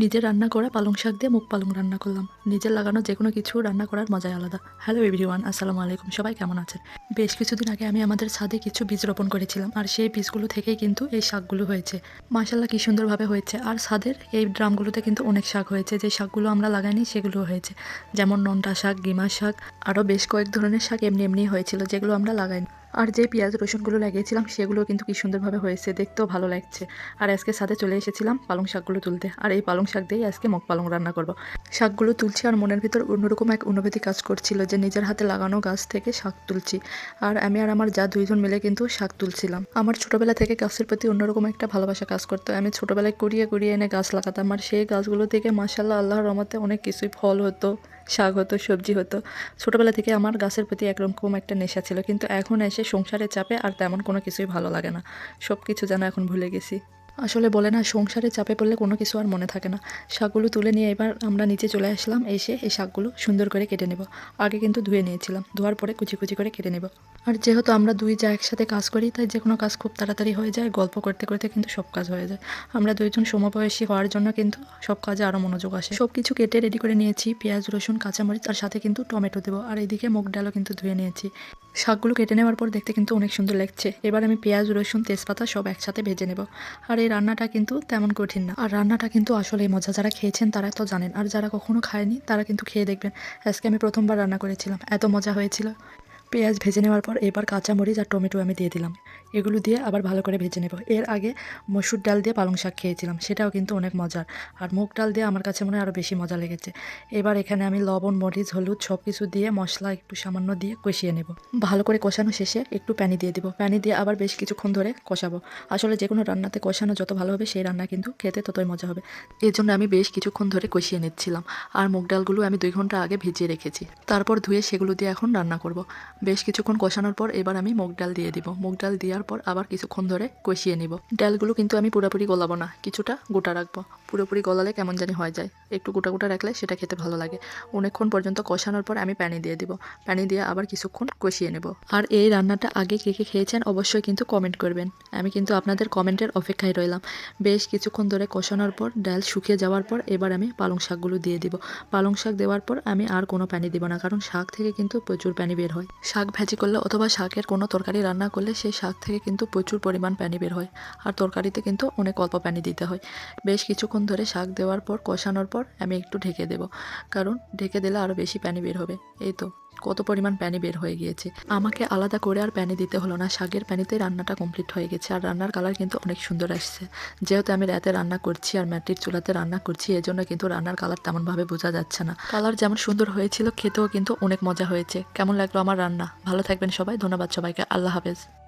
নিজের রান্না করা পালং শাক দিয়ে মুখ পালং রান্না করলাম। নিজের লাগানো যে কোনো কিছু রান্না করার মজাই আলাদা। হ্যালো এভরিওয়ান আসসালামু আলাইকুম। সবাই কেমন আছেন? বেশ কিছুদিন আগে আমি আমাদের ছাদে কিছু বীজ রোপণ করেছিলাম, আর সেই বীজগুলো থেকেই কিন্তু এই শাকগুলো হয়েছে। মাসাল্লাহ কি সুন্দরভাবে হয়েছে। আর ছাদের এই ড্রামগুলোতে কিন্তু অনেক শাক হয়েছে। যে শাকগুলো আমরা লাগাইনি সেগুলো হয়েছে। যেমন নন্টা শাক, গিমা শাক, আরও বেশ কয়েক ধরনের শাক এমনি এমনি হয়েছিল, যেগুলো আমরা লাগাইনি। আর যে পেঁয়াজ, রসুনগুলো লাগিয়েছিলাম সেগুলো কিন্তু কি সুন্দরভাবে হয়েছে। দেখতেও ভালো লাগছে। আর আজকে সাথে চলে এসেছিলাম পালং শাকগুলো তুলতে। আর এই পালং শাক দিয়েই আজকে মগ পালং রান্না করব। শাকগুলো তুলছি আর মনের ভিতর অন্যরকম এক অনুভূতি কাজ করছিল যে নিজের হাতে লাগানো গাছ থেকে শাক তুলছি। আর আমি আর আমার যা দুইজন মিলে কিন্তু শাক তুলছিলাম। আমার ছোটোবেলা থেকে গাছের প্রতি অন্যরকম একটা ভালোবাসা কাজ করতো। আমি ছোটোবেলায় কুড়িয়ে কুড়িয়ে এনে গাছ লাগাতাম। আর সেই গাছগুলো থেকে মাসাল্লাহ আল্লাহর রহমতে অনেক কিছুই ফল হতো, শাক হতো, সবজি হতো। ছোটোবেলা থেকে আমার গাছের প্রতি একরকম একটা নেশা ছিল। কিন্তু এখন এসে সংসারের চাপে আর তেমন কোনো কিছুই ভালো লাগে না। সব কিছু যেন এখন ভুলে গেছি। আসলে বলে না, সংসারে চাপে পড়লে কোনো কিছু আর মনে থাকে না। শাকগুলো তুলে নিয়ে এবার আমরা নিচে চলে আসলাম, এসে এই শাকগুলো সুন্দর করে কেটে নেব। আগে কিন্তু ধুয়ে নিয়েছিলাম, ধোয়ার পরে কুচি কুচি করে কেটে নেব। আর যেহেতু আমরা দুই যা একসাথে কাজ করি, তাই যে কোনো কাজ খুব তাড়াতাড়ি হয়ে যায়, গল্প করতে করতে কিন্তু সব কাজ হয়ে যায়। আমরা দুইজন সমবয়সী হওয়ার জন্য কিন্তু সব কাজে আরও মনোযোগ আসে। সব কিছু কেটে রেডি করে নিয়েছি, পেঁয়াজ, রসুন, কাঁচামরিচ আর সাথে কিন্তু টমেটো দেবো। আর এইদিকে মুগ ডালও কিন্তু ধুয়ে নিয়েছি। শাকগুলো কেটে নেওয়ার পর দেখতে কিন্তু অনেক সুন্দর লাগছে। এবার আমি পেঁয়াজ, রসুন, তেজপাতা সব একসাথে ভেজে নেব। আর এই রান্নাটা কিন্তু তেমন কঠিন না। আর রান্নাটা কিন্তু আসলে মজা। যারা খেয়েছেন তারা তো জানেন। আর যারা কখনো খায়নি তারা কিন্তু খেয়ে দেখবেন। আজকে আমি প্রথমবার রান্না করেছিলাম। এত মজা হয়েছিল। পেঁয়াজ ভেজে নেওয়ার পর এবার কাঁচামরিচ আর টমেটো আমি দিয়ে দিলাম। এগুলো দিয়ে আবার ভালো করে ভেজে নেব। এর আগে মসুর ডাল দিয়ে পালং শাক খেয়েছিলাম, সেটাও কিন্তু অনেক মজার। আর মুগ ডাল দিয়ে আমার কাছে মনে হয় আরও বেশি মজা লেগেছে। এবার এখানে আমি লবণ, মরিচ, হলুদ সব কিছু দিয়ে মশলা একটু সামান্য দিয়ে কষিয়ে নেব। ভালো করে কষানো শেষে একটু প্যানি দিয়ে দিব। প্যানি দিয়ে আবার বেশ কিছুক্ষণ ধরে কষাবো। আসলে যে কোনো রান্নাতে কষানো যত ভালো হবে সেই রান্না কিন্তু খেতে ততই মজা হবে। এর জন্য আমি বেশ কিছুক্ষণ ধরে কষিয়ে নিচ্ছিলাম। আর মুগ ডালগুলো আমি দুই ঘণ্টা আগে ভিজিয়ে রেখেছি। তারপর ধুয়ে সেগুলো দিয়ে এখন রান্না করব। বেশ কিছুক্ষণ কষানোর পর এবার আমি মুগ ডাল দিয়ে দিব। মুগ ডাল দেওয়ার পর আবার কিছুক্ষণ ধরে কষিয়ে নিব। ডালগুলো কিন্তু আমি পুরোপুরি গলাবো না, কিছুটা গোটা রাখব। পুরোপুরি গলালে কেমন জানি হয়ে যায়। একটু গোটা গোটা রাখলে সেটা খেতে ভালো লাগে। অনেকক্ষণ পর্যন্ত কষানোর পর আমি পানি দিয়ে দিব। পানি দিয়ে আবার কিছুক্ষণ কষিয়ে নেব। আর এই রান্নাটা আগে কে কে খেয়েছেন অবশ্যই কিন্তু কমেন্ট করবেন। আমি কিন্তু আপনাদের কমেন্টের অপেক্ষায় রইলাম। বেশ কিছুক্ষণ ধরে কষানোর পর ডাল শুকিয়ে যাওয়ার পর এবার আমি পালং শাকগুলো দিয়ে দিব। পালং শাক দেওয়ার পর আমি আর কোনো পানি দিব না, কারণ শাক থেকে কিন্তু প্রচুর পানি বের হয়। শাক ভাজি করলে অথবা শাকের কোনো তরকারি রান্না করলে সেই শাক থেকে কিন্তু প্রচুর পরিমাণ পানি বের হয়। আর তরকারিতে কিন্তু অনেক অল্প পানি দিতে হয়। বেশ কিছুক্ষণ ধরে শাক দেওয়ার পর, কষানোর পর আমি একটু ঢেকে দেব। কারণ ঢেকে দিলে আরও বেশি পানি বের হবে। এই তো। কত পরিমাণ প্যানে বের হয়ে গিয়েছে। আমাকে আলাদা করে আর প্যানি দিতে হলো না। শাকের প্যানিতে রান্নাটা কমপ্লিট হয়ে গেছে আর রান্নার কালার কিন্তু অনেক সুন্দর আসছে। যেহেতু আমি রাতে রান্না করছি আর মাটির চুলাতে রান্না করছি, এজন্য কিন্তু রান্নার কালার তেমনভাবে বোঝা যাচ্ছে না। কালার যেমন সুন্দর হয়েছিল, খেতেও কিন্তু অনেক মজা হয়েছে। কেমন লাগল আমার রান্না? ভালো থাকবেন সবাই। ধন্যবাদ সবাইকে। আল্লাহ হাফেজ।